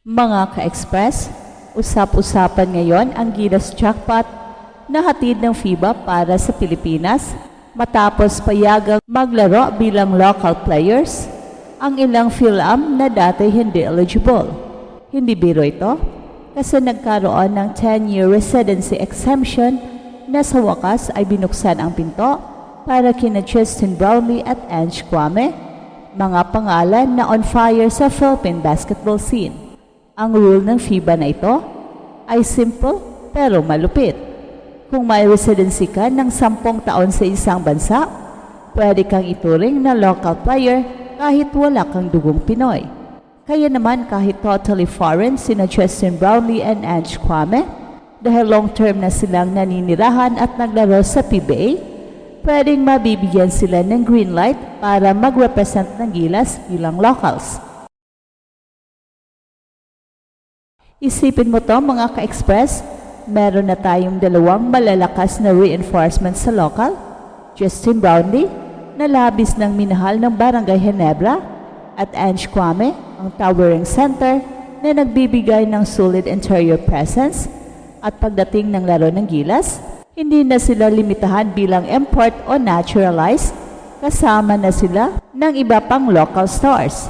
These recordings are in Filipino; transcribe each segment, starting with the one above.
Mga ka-express, usap-usapan ngayon ang Gilas Jackpot na hatid ng FIBA para sa Pilipinas matapos payagang maglaro bilang local players ang ilang PhilAm na dati hindi eligible. Hindi biro ito kasi nagkaroon ng 10-year residency exemption na sa wakas ay binuksan ang pinto para kina Justin Brownlee at Ange Kwame, mga pangalan na on fire sa Philippine basketball scene. Ang rule ng FIBA na ito ay simple pero malupit. Kung may residency ka ng sampung taon sa isang bansa, pwede kang ituring na local player kahit wala kang dugong Pinoy. Kaya naman kahit totally foreign sina Justin Brownlee and Ange Kwame, dahil long-term na silang naninirahan at naglaro sa PBA, pwedeng mabibigyan sila ng green light para mag-represent ng Gilas bilang locals. Isipin mo to mga ka-express, meron na tayong dalawang malalakas na reinforcement sa local. Justin Brownlee, na labis ng minahal ng Barangay Ginebra, at Ange Kwame, ang towering center na nagbibigay ng solid interior presence at pagdating ng laro ng Gilas, hindi na sila limitahan bilang import o naturalized, kasama na sila ng iba pang local stars.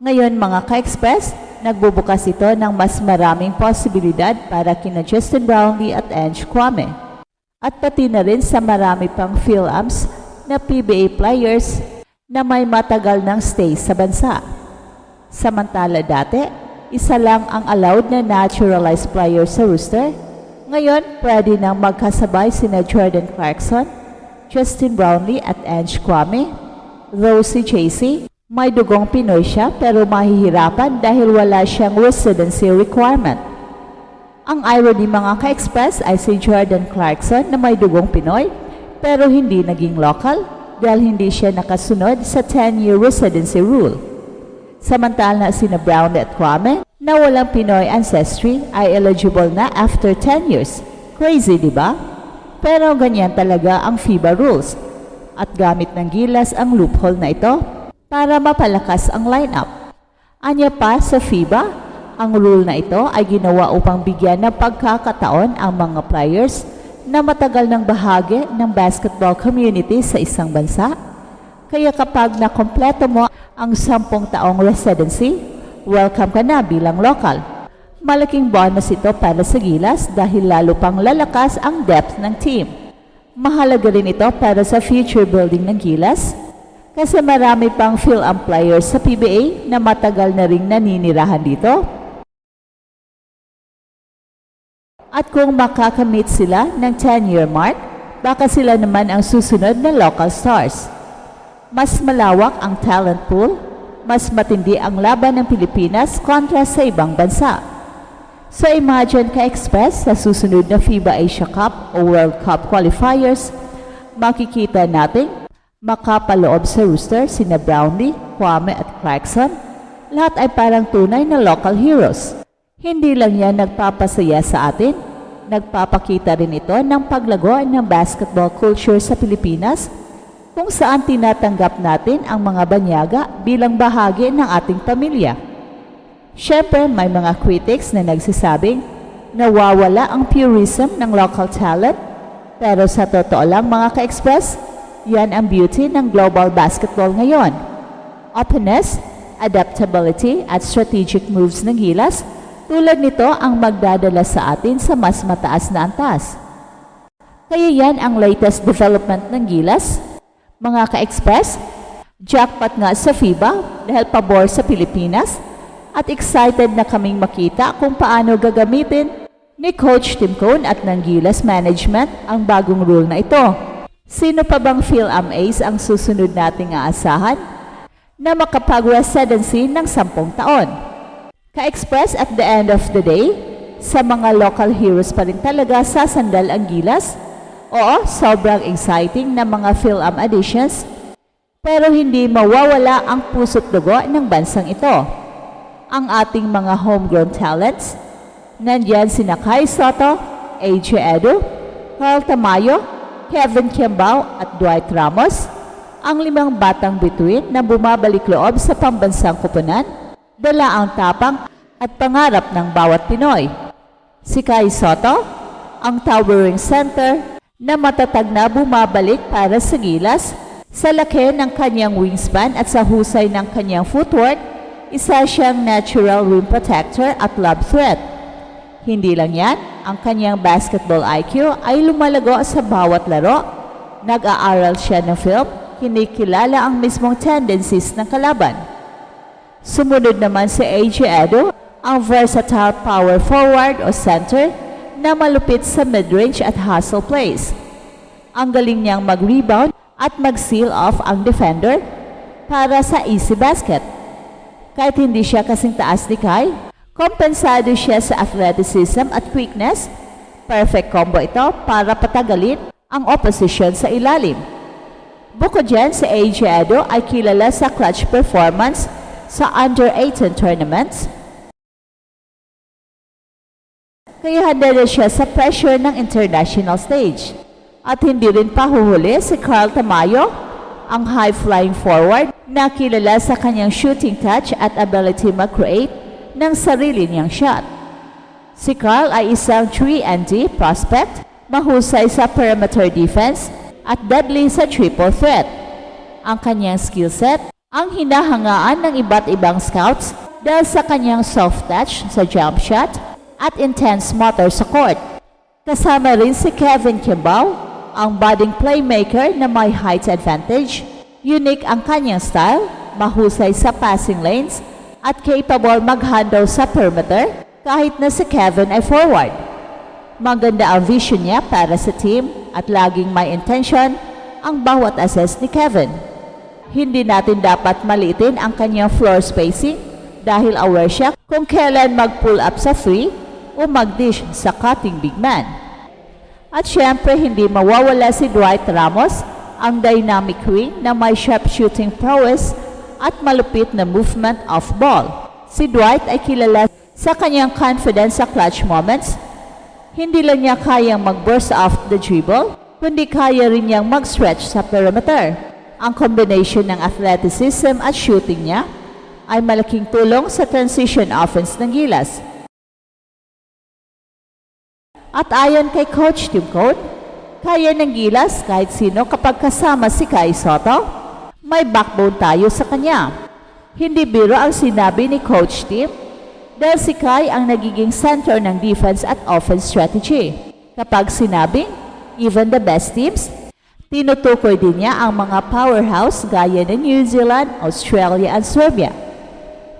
Ngayon mga ka-express, nagbubukas ito ng mas maraming posibilidad para kina Justin Brownlee at Ange Kwame. At pati na rin sa marami pang PhilAms na PBA players na may matagal ng stay sa bansa. Samantala dati, isa lang ang allowed na naturalized player sa rooster. Ngayon, pwede nang magkasabay sina Jordan Clarkson, Justin Brownlee at Ange Kwame. Si JC, may dugong Pinoy siya pero mahihirapan dahil wala siyang residency requirement. Ang irony mga ka-express ay si Jordan Clarkson na may dugong Pinoy pero hindi naging local dahil hindi siya nakasunod sa 10-year residency rule. Samantala sina Brown at Kwame na walang Pinoy ancestry ay eligible na after 10 years. Crazy, di ba? Pero ganyan talaga ang FIBA rules. At gamit ng gilas ang loophole na ito para mapalakas ang lineup. Anya pa sa FIBA, ang rule na ito ay ginawa upang bigyan ng pagkakataon ang mga players na matagal ng bahagi ng basketball community sa isang bansa. Kaya kapag nakompleto mo ang sampung taong residency, welcome ka na bilang local. Malaking bonus ito para sa Gilas dahil lalo pang lalakas ang depth ng team. Mahalaga rin ito para sa future building ng Gilas kasi marami pang PhilAm players sa PBA na matagal na ring naninirahan dito. At kung makakamit sila ng 10-year mark, baka sila naman ang susunod na local stars. Mas malawak ang talent pool, mas matindi ang laban ng Pilipinas kontra sa ibang bansa. So imagine ka-express sa susunod na FIBA Asia Cup o World Cup qualifiers, makikita natin makapaloob sa rooster sina Brownlee, Kwame at Clarkson. Lahat ay parang tunay na local heroes. Hindi lang yan nagpapasaya sa atin, nagpapakita rin ito ng paglago ng basketball culture sa Pilipinas kung saan tinatanggap natin ang mga banyaga bilang bahagi ng ating pamilya. Siyempre, may mga critics na nagsasabing nawawala ang purism ng local talent. Pero sa totoo lang mga ka-express, yan ang beauty ng global basketball ngayon. Openness, adaptability at strategic moves ng Gilas, tulad nito ang magdadala sa atin sa mas mataas na antas. Kaya yan ang latest development ng Gilas. Mga ka-express, jackpot nga sa FIBA dahil pabor sa Pilipinas at excited na kaming makita kung paano gagamitin ni Coach Tim Cone at ng Gilas Management ang bagong rule na ito. Sino pa bang PhilAm Ace ang susunod nating aasahan na makapag-residency ng sampung taon? Ka-express at the end of the day, sa mga local heroes pa rin talaga sasandal ang gilas. Oo, sobrang exciting na mga PhilAm additions, pero hindi mawawala ang puso't dugo ng bansang ito. Ang ating mga homegrown talents, nandyan sina Kai Soto, AJ Edu, Carl Tamayo, Kevin Kimbao at Dwight Ramos, ang limang batang bituin na bumabalik loob sa pambansang kupunan, dala ang tapang at pangarap ng bawat Pinoy. Si Kai Soto, ang towering center na matatag na bumabalik para sa gilas sa laki ng kanyang wingspan at sa husay ng kanyang footwork, isa siyang natural rim protector at lob threat. Hindi lang yan, ang kanyang basketball IQ ay lumalago sa bawat laro. Nag-aaral siya ng film, kinikilala ang mismong tendencies ng kalaban. Sumunod naman si AJ Edo, ang versatile power forward o center na malupit sa midrange at hustle plays. Ang galing niyang mag-rebound at mag-seal off ang defender para sa easy basket. Kahit hindi siya kasing taas ni Kai, kompensado siya sa athleticism at quickness. Perfect combo ito para patagalin ang opposition sa ilalim. Bukod dyan, si AJ Edo ay kilala sa clutch performance sa under-18 tournaments. Kaya handa na siya sa pressure ng international stage. At hindi rin pahuhuli si Carl Tamayo, ang high-flying forward na kilala sa kanyang shooting touch at ability mag-create ng sarili niyang shot. Si Carl ay isang 3 D prospect, mahusay sa perimeter defense at deadly sa triple threat. Ang kanyang skill set ang hinahangaan ng iba't ibang scouts dahil sa kanyang soft touch sa jump shot at intense motor sa court. Kasama rin si Kevin Kimball, ang budding playmaker na may height advantage. Unique ang kanyang style, mahusay sa passing lanes, at capable mag-handle sa perimeter kahit na si Kevin ay forward. Maganda ang vision niya para sa team at laging may intention ang bawat assist ni Kevin. Hindi natin dapat maliitin ang kanyang floor spacing dahil aware siya kung kailan mag-pull up sa free o mag-dish sa cutting big man. At syempre hindi mawawala si Dwight Ramos, ang dynamic wing na may sharp shooting prowess at malupit na movement off ball. Si Dwight ay kilala sa kanyang confidence sa clutch moments. Hindi lang niya kayang mag-burst off the dribble, kundi kaya rin niyang mag-stretch sa perimeter. Ang combination ng athleticism at shooting niya ay malaking tulong sa transition offense ng Gilas. At ayon kay Coach Tim Code, kaya ng Gilas kahit sino kapag kasama si Kai Soto, may backbone tayo sa kanya. Hindi biro ang sinabi ni Coach Tim dahil si Kai ang nagiging center ng defense at offense strategy. Kapag sinabing, even the best teams, tinutukoy din niya ang mga powerhouse gaya ng New Zealand, Australia at Serbia.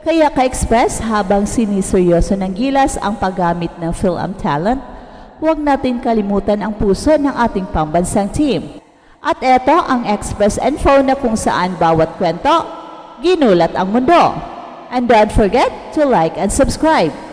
Kaya ka-express habang siniseryoso ng Gilas ang paggamit ng Phil-Am talent, huwag natin kalimutan ang puso ng ating pambansang team. At eto ang Express Info na kung saan bawat kwento, ginulat ang mundo. And don't forget to like and subscribe.